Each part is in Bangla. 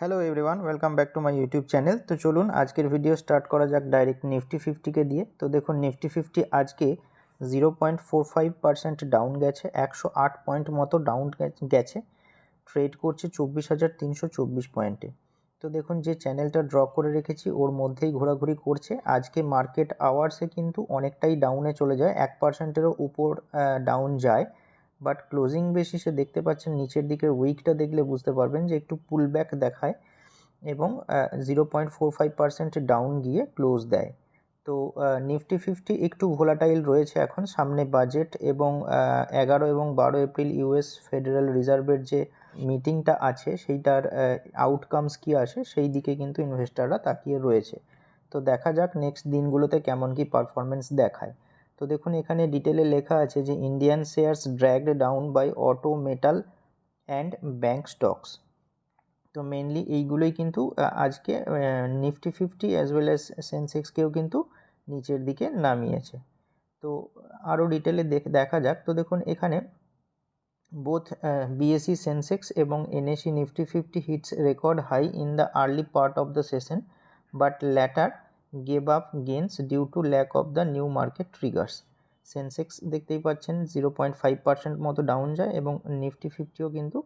Hello everyone welcome back to my YouTube channel তো চলুন, আজকের ভিডিও স্টার্ট করা যাক ডাইরেক্ট নিফটি ফিফটিকে দিয়ে। তো দেখুন নিফটি ফিফটি আজকে zero point four five percent down গেছে, একশো আট পয়েন্ট মতো ডাউন গেছে। ট্রেড করছে চব্বিশ হাজার তিনশো চব্বিশ পয়েন্টে তো দেখুন, যে চ্যানেলটা ড্র করে রেখেছি, ওর মধ্যেই ঘোরাঘুরি করছে। আজকে মার্কেট আওয়ার্সে কিন্তু অনেকটাই ডাউনে চলে যায়, এক পার্সেন্টেরও উপর ডাউন যায়। বাট ক্লোজিং বেসিসে দেখতে পাচ্ছেন, নিচের দিকের উইকটা দেখলে বুঝতে পারবেন যে একটু পুল ব্যাক দেখায় এবং zero point four five percent down গিয়ে ক্লোজ দেয়। তো নিফটি ফিফটি একটু ভোলাটাইল রয়েছে এখন। সামনে বাজেট এবং এগারো এবং বারো এপ্রিল ইউএস ফেডারেল রিজার্ভের যে মিটিংটা আছে, সেইটার আউটকামস কী আসে, সেই দিকে কিন্তু ইনভেস্টাররা তাকিয়ে রয়েছে। তো দেখা যাক নেক্সট দিনগুলোতে কেমন কি পারফরমেন্স দেখায়। তো দেখুন, এখানে ডিটেলে লেখা আছে যে Indian shares dragged down by auto metal and bank stocks তো মেনলি এইগুলোই কিন্তু আজকে Nifty fifty as well as সেন্সেক্সকেও কিন্তু নিচের দিকে নামিয়েছে। তো আরও ডিটেলে দেখা যাক। তো দেখুন, এখানে বোথ বিএসসি সেন্সেক্স এবং NSE Nifty fifty hits record high in the early part of the session but later gave up gains due to lack of the new market triggers Sensex দেখতেই পাচ্ছেন জিরো পয়েন্ট ফাইভ পার্সেন্ট মতো ডাউন যায় এবং নিফটি ফিফটিও কিন্তু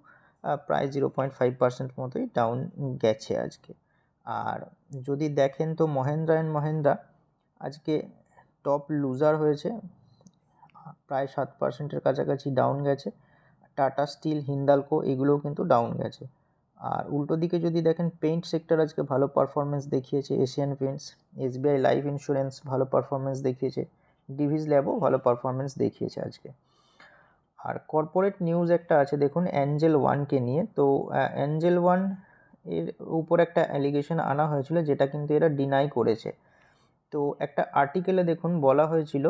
প্রায় জিরো পয়েন্ট ফাইভ পার্সেন্ট মতোই ডাউন গেছে আজকে। আর যদি দেখেন তো মহেন্দ্রা অ্যান্ড মহেন্দ্রা, আজকে টপ লুজার হয়েছে, প্রায় সাত পার্সেন্টের কাছাকাছি ডাউন গেছে। টাটা স্টিল, হিন্দালকো এগুলোও কিন্তু ডাউন গেছে। আর উল্টো দিকে যদি দেখেন পেইন্ট সেক্টর আজকে ভালো পারফরমেন্স দেখিয়েছে Asian Paints SBI life insurance ভালো পারফরমেন্স দেখিয়েছে ডিভিজ ল্যাবও ভালো পারফরমেন্স দেখিয়েছে আজকে। আর কর্পোরেট নিউজ একটা আছে, দেখুন অ্যাঞ্জেল ওয়ানকে নিয়ে। তো অ্যাঞ্জেল ওয়ানের উপর একটা অ্যালিগেশন আনা হয়েছিল, যেটা কিন্তু এরা ডিনাই করেছে। তো একটা আর্টিকেলে দেখুন, বলা হয়েছিল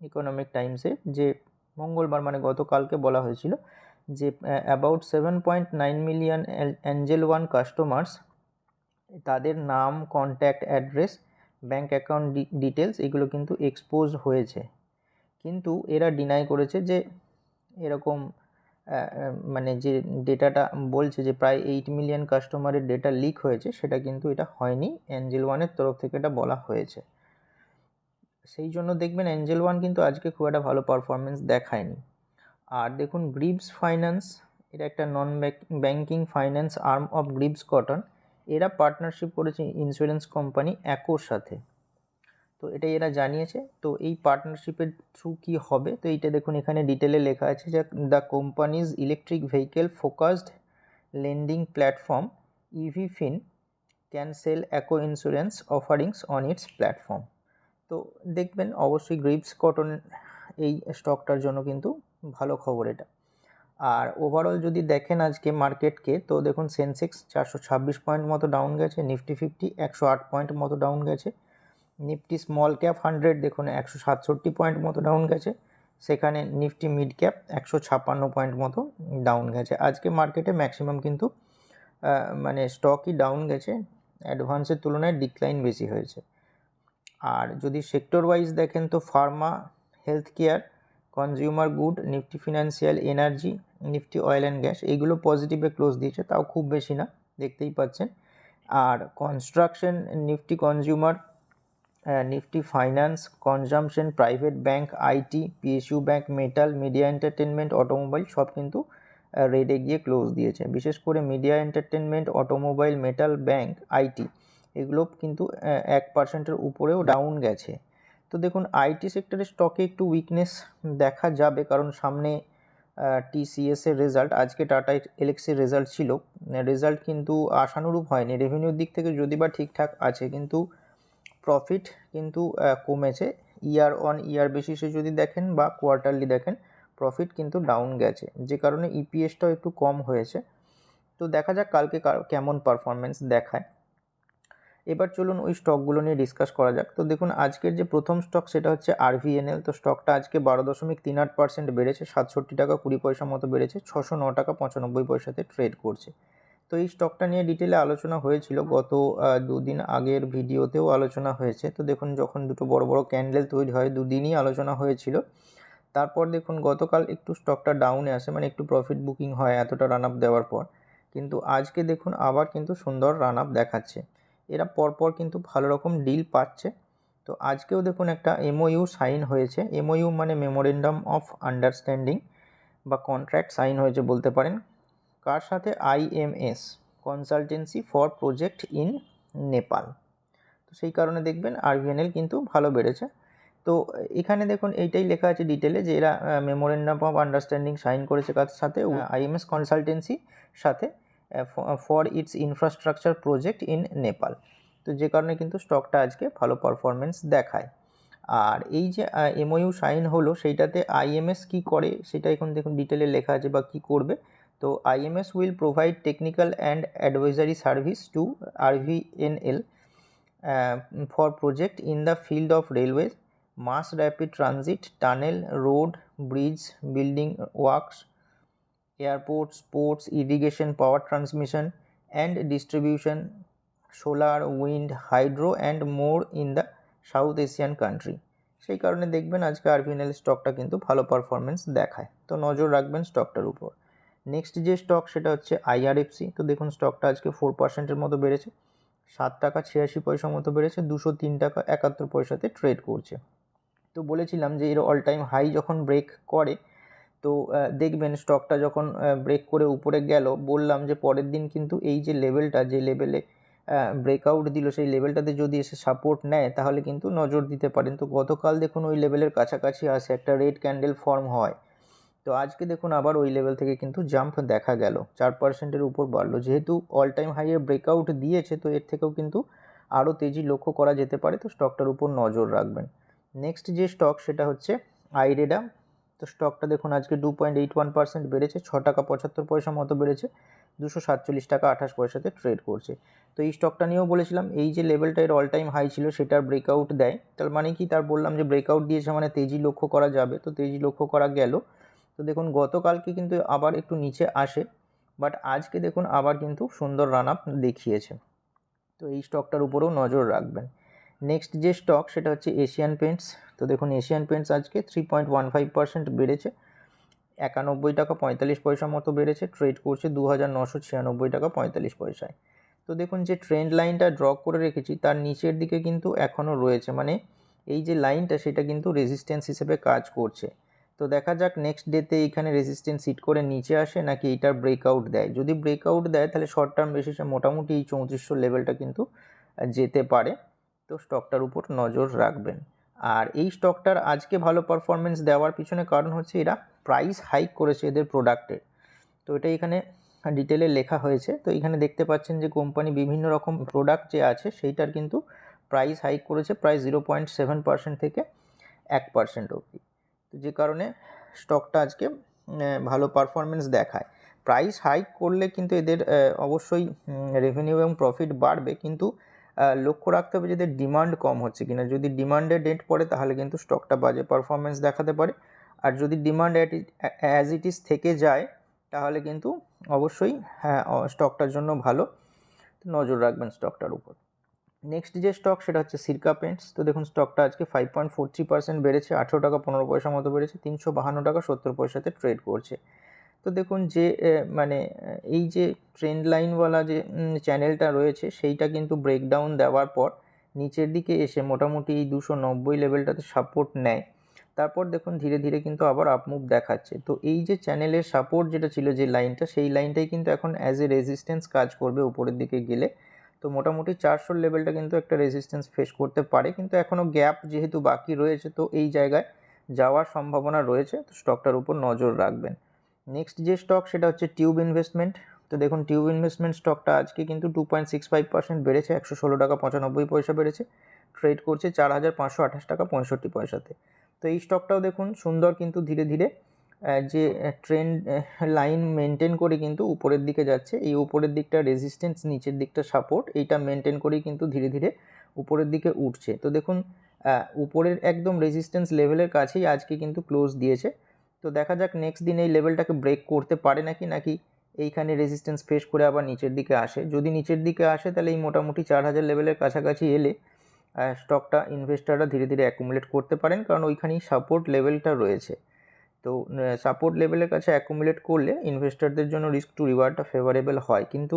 ইকোনমিক টাইমসে যে মঙ্গলবার মানে গতকালকে বলা হয়েছিল যে about seven point nine million Angel One customers তাদের নাম contact address bank account details এগুলো কিন্তু এক্সপোজ হয়েছে। কিন্তু এরা ডিনাই করেছে যে, এরকম মানে যে ডেটাটা বলছে যে, প্রায় এইট মিলিয়ন কাস্টমারের ডেটা লিক হয়েছে, সেটা কিন্তু এটা হয়নি অ্যাঞ্জেল ওয়ানের তরফ থেকে এটা বলা হয়েছে। সেই জন্য দেখবেন অ্যাঞ্জেল ওয়ান কিন্তু আজকে খুব একটা ভালো পারফরমেন্স দেখায়নি। আর দেখুন গ্রিপস ফাইন্যান্স, এটা একটা non banking finance arm of Greaves cotton. এরা পার্টনারশিপ করেছে ইন্স্যুরেন্স কোম্পানি অ্যাকোর সাথে। তো এটাই এরা জানিয়েছে। তো এই পার্টনারশিপের থ্রু কী হবে? তো এইটা দেখুন, এখানে ডিটেলে লেখা আছে যে the company's electric vehicle focused lending platform Evfin can sell Acko insurance offerings on its platform তো দেখবেন, অবশ্যই গ্রিপস কটন এই স্টকটার জন্য কিন্তু ভালো খবর এটা। আর ওভারঅল যদি দেখেন আজকে মার্কেটকে তো দেখুন সেন্সেক্স চারশো ছাব্বিশ পয়েন্ট মতো ডাউন গেছে নিফটি ফিফটি একশো আট পয়েন্ট মতো ডাউন গেছে নিফটি স্মল ক্যাপ হান্ড্রেড দেখুন একশো সাতষট্টি পয়েন্ট মতো ডাউন গেছে, সেখানে নিফটি মিড ক্যাপ একশো ছাপ্পান্ন পয়েন্ট মতো ডাউন গেছে। আজকে মার্কেটে ম্যাক্সিমাম কিন্তু মানে স্টকই ডাউন গেছে অ্যাডভান্সের তুলনায় ডিক্লাইন বেশি হয়েছে। আর যদি সেক্টর ওয়াইজ দেখেন তো pharma health care consumer good Nifty financial energy Nifty oil and gas এইগুলো পজিটিভে ক্লোজ দিয়েছে, তাও খুব বেশি না, দেখতেই পাচ্ছেন। আর construction Nifty consumer Nifty finance consumption private bank IT PSU bank metal media entertainment automobile সব কিন্তু রেডে গিয়ে ক্লোজ দিয়েছে। বিশেষ করে media entertainment automobile metal bank IT এগুলো কিন্তু এক পার্সেন্টের উপরেও ডাউন গেছে। তো দেখুন আইটি সেক্টরের স্টকে একটু উইকনেস দেখা যাবে কারণ সামনে টিসিএসের রেজাল্ট আজকে টাটা এলেক্সের রেজাল্ট ছিল। রেজাল্ট কিন্তু আশানুরূপ হয়নি। রেভিনিউর দিক থেকে যদি বা ঠিকঠাক আছে, কিন্তু প্রফিট কিন্তু কমেছে। ইয়ার অন ইয়ার বেসিসে যদি দেখেন বা কোয়ার্টারলি দেখেন প্রফিট কিন্তু ডাউন গেছে। যে কারণে ইপিএসটাও একটু কম হয়েছে। তো দেখা যাক কালকে কেমন পারফরমেন্স দেখায়। এবার চলুন ওই স্টকগুলো নিয়ে ডিসকাস করা যাক। তো দেখুন, আজকের যে প্রথম স্টক সেটা হচ্ছে আরভিএনএল তো স্টকটা আজকে বারো দশমিক তিন আট পার্সেন্ট বেড়েছে, সাতষট্টি টাকা কুড়ি পয়সা মতো বেড়েছে, ছশো ন টাকা পঁচানব্বই পয়সাতে ট্রেড করছে। তো এই স্টকটা নিয়ে ডিটেলে আলোচনা হয়েছিল, গত দুদিন আগের ভিডিওতেও আলোচনা হয়েছে। তো দেখুন, যখন দুটো বড় বড় ক্যান্ডেল তৈরি হয়, দুদিনই আলোচনা হয়েছিল। তারপর দেখুন, গতকাল একটু স্টকটা ডাউনে আসে মানে একটু প্রফিট বুকিং হয় এতটা রান আপ দেওয়ার পর। কিন্তু আজকে দেখুন, আবার কিন্তু সুন্দর রান আপ দেখাচ্ছে। এরা পরপর কিন্তু ভালো রকম ডিল পাচ্ছে। তো আজকেও দেখুন একটা এমওইউ সাইন হয়েছে। এমওইউ মানে মেমোরেন্ডাম অফ আন্ডারস্ট্যান্ডিং বা কন্ট্রাক্ট সাইন হয়েছে বলতে পারেন। কার সাথে? IMS consultancy for project in Nepal তো সেই কারণে দেখবেন আরভিএনএল কিন্তু ভালো বেড়েছে। তো এখানে দেখুন এইটাই লেখা আছে ডিটেলে যে এরা মেমোরেন্ডাম অফ আন্ডারস্ট্যান্ডিং সাইন করেছে কার সাথে? আইএমএস কনসালটেন্সি সাথে। For its infrastructure project in Nepal তো যে কারণে কিন্তু স্টকটা আজকে ভালো পারফরমেন্স দেখায়। আর এই যে এমওইউ সাইন হলো, সেইটাতে আইএমএস কি করে, সেটা এখন দেখুন ডিটেলে লেখা আছে বা কি করবে। তো IMS will provide technical and advisory service to R RVNL for project in the field of railway mass rapid transit tunnel road bridge building works airports, ports, irrigation, power transmission and distribution, solar, wind, hydro and more in the South Asian country সেই কারণে দেখবেন আজকে আরভিএনএল স্টকটা কিন্তু ভালো পারফরমেন্স দেখায়। তো নজর রাখবেন স্টকটার উপর। নেক্সট যে স্টক সেটা হচ্ছে আইআরএফসি তো দেখুন স্টকটা আজকে ফোর পার্সেন্টের মতো বেড়েছে। সাত টাকা ছিয়াশি পয়সা মতো বেড়েছে। দুশো তিন টাকা একাত্তর পয়সাতে ট্রেড করছে। তো বলেছিলাম যে এর অল টাইম হাই যখন ব্রেক করে তো দেখবেন স্টকটা যখন ব্রেক করে উপরে গেল, বললাম যে পরের দিন কিন্তু এই যে লেভেলটা যে লেভেলে ব্রেকআউট দিল, সেই লেভেলটাতে যদি এসে সাপোর্ট নেয়, তাহলে কিন্তু নজর দিতে পারেন। তো গতকাল দেখুন ওই লেভেলের কাছাকাছি আসে, একটা রেড ক্যান্ডেল ফর্ম হয়। তো আজকে দেখুন আবার ওই লেভেল থেকে কিন্তু জাম্প দেখা গেল। চার পার্সেন্টের উপর বাড়লো। যেহেতু অল টাইম হাইয়ের ব্রেকআউট দিয়েছে, তো এর থেকেও কিন্তু আরও তেজি লক্ষ্য করা যেতে পারে। তো স্টকটার উপর নজর রাখবেন। নেক্সট যে স্টক সেটা হচ্ছে আইরেডা। তো স্টকটা দেখুন, আজকে two point eight one percent বেড়েছে, ছ টাকা পঁচাত্তর পয়সা মতো বেড়েছে, দুশো সাতচল্লিশ টাকা আঠাশ পয়সাতে ট্রেড করছে। তো এই স্টকটা নিয়েও বলেছিলাম, এই যে লেভেলটা এর অল টাইম হাই ছিল, সেটার ব্রেকআউট দেয়। তার মানে কি? তার বললাম যে ব্রেকআউট দিয়েছে মানে তেজি লক্ষ্য করা যাবে, তো তেজি লক্ষ্য করা গেল। তো দেখুন, গতকালকে কিন্তু আবার একটু নিচে আসে বাট আজকে দেখুন আবার কিন্তু সুন্দর রান আপ দেখিয়েছে। তো এই স্টকটার উপরেও নজর রাখবেন। নেক্সট যে স্টক সেটা হচ্ছে এশিয়ান পেন্টস তো দেখুন এশিয়ান পেন্টস আজকে three point one five percent বেড়েছে, একানব্বই টাকা পঁয়তাল্লিশ পয়সা মতো বেড়েছে ট্রেড করছে দু হাজার নশো ছিয়ানব্বই টাকা পঁয়তাল্লিশ পয়সায়। তো দেখুন যে ট্রেন্ড লাইনটা ড্র করে রেখেছি, তার নিচের দিকে কিন্তু এখনও রয়েছে মানে এই যে লাইনটা সেটা কিন্তু রেজিস্ট্যান্স হিসেবে কাজ করছে। তো দেখা যাক নেক্সট ডেতে এইখানে রেজিস্ট্যান্স সিট করে নিচে আসে নাকি এইটার ব্রেকআউট দেয়। যদি ব্রেকআউট দেয়, তাহলে শর্ট টার্ম বেসিসে মোটামুটি এই চৌত্রিশশো লেভেলটা কিন্তু যেতে পারে। তো স্টকটার উপর নজর রাখবেন। আর এই স্টকটার আজকে ভালো পারফরমেন্স দেওয়ার পিছনে কারণ হচ্ছে এরা প্রাইস হাইক করেছে এদের প্রোডাক্টের তো এটা এখানে ডিটেলে লেখা হয়েছে। তো এখানে দেখতে পাচ্ছেন যে কোম্পানি বিভিন্ন রকম প্রোডাক্ট যে আছে, সেইটার কিন্তু প্রাইস হাইক করেছে প্রায় জিরো পয়েন্ট সেভেন পার্সেন্ট থেকে এক পার্সেন্ট অবধি। তো যে কারণে স্টকটা আজকে ভালো পারফরমেন্স দেখায়। প্রাইস হাইক করলে কিন্তু এদের অবশ্যই রেভিনিউ এবং প্রফিট বাড়বে। কিন্তু লক্ষ্য রাখতে হবে যদি ডিমান্ড কম হচ্ছে কিনা। যদি ডিমান্ডে ডেট পড়ে, তাহলে কিন্তু স্টকটা বাজে পারফরমেন্স দেখাতে পারে। আর যদি ডিমান্ড অ্যাজ ইট ইজ থেকে যায়, তাহলে কিন্তু অবশ্যই হ্যাঁ স্টকটার জন্য ভালো। নজর রাখবেন স্টকটার উপর। নেক্সট যে স্টক সেটা হচ্ছে সিরকা পেন্টস তো দেখুন স্টকটা আজকে five point four three percent বেড়েছে, আঠেরো টাকা পনেরো পয়সা মতো বেড়েছে, তিনশো বাহান্ন টাকা সত্তর পয়সাতে ট্রেড করছে। তো দেখুন যে মানে এই যে ট্রেন্ড লাইনওয়ালা যে চ্যানেলটা রয়েছে, সেইটা কিন্তু ব্রেকডাউন দেওয়ার পর নিচের দিকে এসে মোটামুটি এই দুশো নব্বই লেভেলটাতে সাপোর্ট নেয়। তারপর দেখুন ধীরে ধীরে কিন্তু আবার আপমুভ দেখাচ্ছে। তো এই যে চ্যানেলের সাপোর্ট যেটা ছিল যে লাইনটা সেই লাইনটাই কিন্তু এখন অ্যাজ এ রেজিস্ট্যান্স কাজ করবে উপরের দিকে গেলে। তো মোটামুটি চারশোর লেভেলটা কিন্তু একটা রেজিস্ট্যান্স ফেস করতে পারে, কিন্তু এখনও গ্যাপ যেহেতু বাকি রয়েছে, তো এই জায়গায় যাওয়ার সম্ভাবনা রয়েছে। তো স্টকটার উপর নজর রাখবেন। নেক্সট যে স্টক সেটা হচ্ছে টিউব ইনভেস্টমেন্ট তো দেখুন টিউব ইনভেস্টমেন্ট স্টকটা আজকে কিন্তু two point six five percent বেড়েছে, একশো ষোলো টাকা পঁচানব্বই পয়সা বেড়েছে। ট্রেড করছে চার হাজার পাঁচশো আঠাশ টাকা পঁয়ষট্টি পয়সাতে। তো এই স্টকটাও দেখুন, সুন্দর কিন্তু ধীরে ধীরে যে ট্রেন্ড লাইন মেনটেন করে কিন্তু উপরের দিকে যাচ্ছে। এই উপরের দিকটা রেজিস্ট্যান্স নিচের দিকটা সাপোর্ট এইটা মেনটেন করেই কিন্তু ধীরে ধীরে উপরের দিকে উঠছে। তো দেখুন উপরের একদম রেজিস্ট্যান্স লেভেলের কাছেই আজকে কিন্তু ক্লোজ দিয়েছে। তো দেখা যাক নেক্সট দিন এই লেভেলটাকে ব্রেক করতে পারে নাকি নাকি এইখানে রেজিস্ট্যান্স ফেস করে আবার নিচের দিকে আসে। যদি নিচের দিকে আসে, তাহলে এই মোটামুটি চার হাজার লেভেলের কাছাকাছি এলে স্টকটা ইনভেস্টাররা ধীরে ধীরে অ্যাকুমুলেট করতে পারেন, কারণ ওইখানেই সাপোর্ট লেভেলটা রয়েছে। তো সাপোর্ট লেভেলের কাছে অ্যাকুমুলেট করলে ইনভেস্টরদের জন্য রিস্ক টু রিওয়ার্ডটা ফেভারেবল হয়। কিন্তু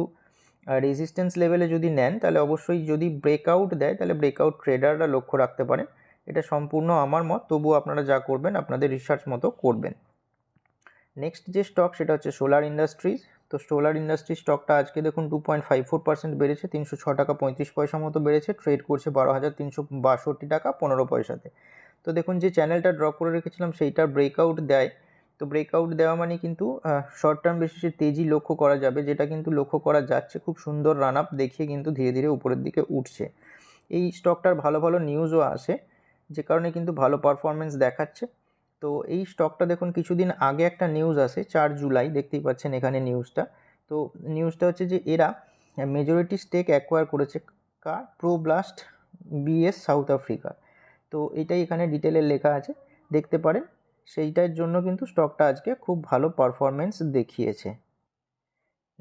রেজিস্ট্যান্স লেভেলে যদি নেন, তাহলে অবশ্যই যদি ব্রেকআউট দেয়, তাহলে ব্রেকআউট ট্রেডাররা লক্ষ্য রাখতে পারেন। এটা সম্পূর্ণ আমার মত, তবুও আপনারা যা করবেন, আপনাদের রিসার্চ মতো করবেন। নেক্সট যে স্টক সেটা হচ্ছে সোলার ইন্ডাস্ট্রিজ তো সোলার ইন্ডাস্ট্রি স্টকটা আজকে দেখুন two point five four percent বেড়েছে, তিনশো ছ টাকা পঁয়ত্রিশ পয়সা মতো বেড়েছে ট্রেড করছে বারো হাজার তিনশো বাষট্টি টাকা পনেরো পয়সাতে। তো দেখুন যে চ্যানেলটা ড্র করে রেখেছিলাম, সেইটার ব্রেকআউট দেয়। তো ব্রেকআউট দেওয়া মানে কিন্তু শর্ট টার্ম বেসিসে তেজি লক্ষ্য করা যাবে, যেটা কিন্তু লক্ষ্য করা যাচ্ছে, খুব সুন্দর রান আপ দেখিয়ে কিন্তু ধীরে ধীরে উপরের দিকে উঠছে। এই স্টকটার ভালো ভালো নিউজও আসে। যে কারণে কিন্তু ভালো পারফরমেন্স দেখাচ্ছে। তো এই স্টকটা দেখুন, কিছুদিন আগে একটা নিউজ আসে, চার জুলাই, দেখতেই পাচ্ছেন এখানে নিউজটা তো নিউজটা হচ্ছে যে এরা মেজরিটি স্টেক অ্যাকোয়ার করেছে কার? প্রোব্লাস্ট বিএস সাউথ আফ্রিকা তো এটাই এখানে ডিটেলে লেখা আছে, দেখতে পারেন। সেইটার জন্য কিন্তু স্টকটা আজকে খুব ভালো পারফরমেন্স দেখিয়েছে।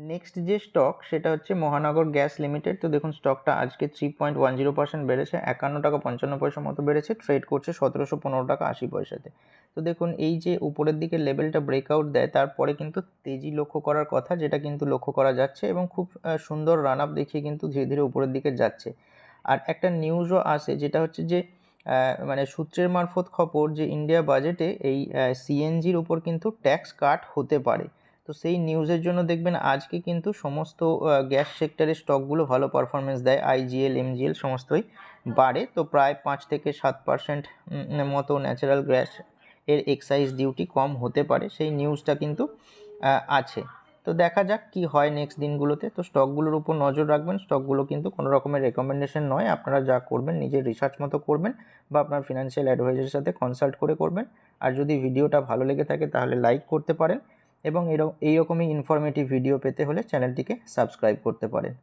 নেক্সট যে স্টক সেটা হচ্ছে মহানগর গ্যাস লিমিটেড। তো দেখুন স্টকটা আজকে three point one zero percent বেড়েছে, একান্ন টাকা পঞ্চান্ন পয়সা মতো বেড়েছে ট্রেড করছে সতেরোশো পনেরো টাকা আশি পয়সাতে। তো দেখুন, এই যে উপরের দিকে লেভেলটা ব্রেকআউট দেয়, তারপরে কিন্তু তেজি লক্ষ্য করার কথা, যেটা কিন্তু লক্ষ্য করা যাচ্ছে এবং খুব সুন্দর রান আপ দেখিয়ে কিন্তু ধীরে ধীরে উপরের দিকে যাচ্ছে। আর একটা নিউজও আসে, যেটা হচ্ছে যে মানে সূত্রের মারফত খবর যে ইন্ডিয়া বাজেটে এই সিএনজির উপর কিন্তু ট্যাক্স কাট হতে পারে। তো সেই নিউজের জন্য দেখবেন আজকে কিন্তু সমস্ত গ্যাস সেক্টরের স্টকগুলো ভালো পারফরমেন্স দেয়। আইজিএল এমজিএল সমস্তই বাড়ে। তো প্রায় পাঁচ থেকে সাত পার্সেন্ট মতো ন্যাচারাল গ্যাস এর এক্সাইজ ডিউটি কম হতে পারে। সেই নিউজটা কিন্তু আছে। তো দেখা যাক কি হয় নেক্সট দিনগুলোতে। তো স্টকগুলোর উপর নজর রাখবেন। স্টকগুলো কিন্তু কোনো রকমের রেকমেন্ডেশন নয়। আপনারা যা করবেন, নিজের রিসার্চ মতো করবেন বা আপনার ফিনান্সিয়াল অ্যাডভাইজারের সাথে কনসাল্ট করে করবেন। আর যদি ভিডিওটা ভালো লেগে থাকে, তাহলে লাইক করতে পারেন। এবং এইরকমই ইনফরমেটিভ ভিডিও পেতে হলে চ্যানেলটিকে সাবস্ক্রাইব করতে পারেন।